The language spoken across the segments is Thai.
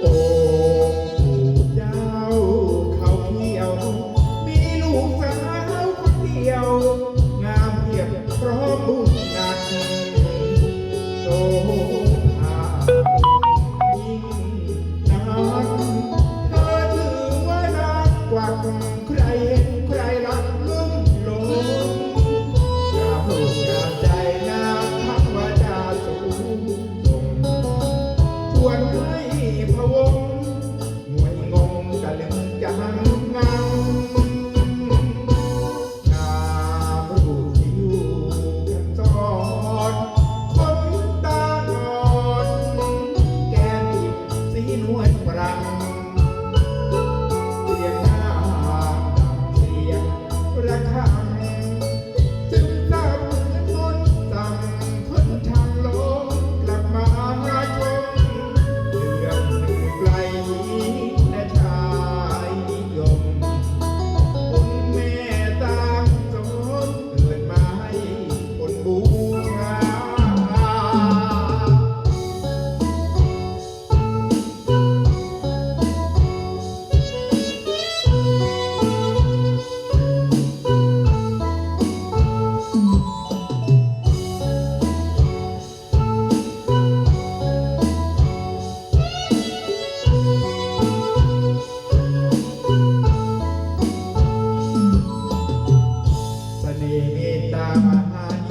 Oh. วนให้พะวง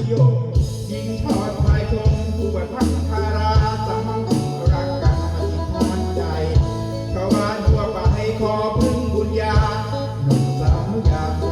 ยิงชอดชายชมผู้บันพัการสังรักกันอธิษฐานใจชวานทั่วไปขอพึ่งบุญญาหนุ่มสาวอยาก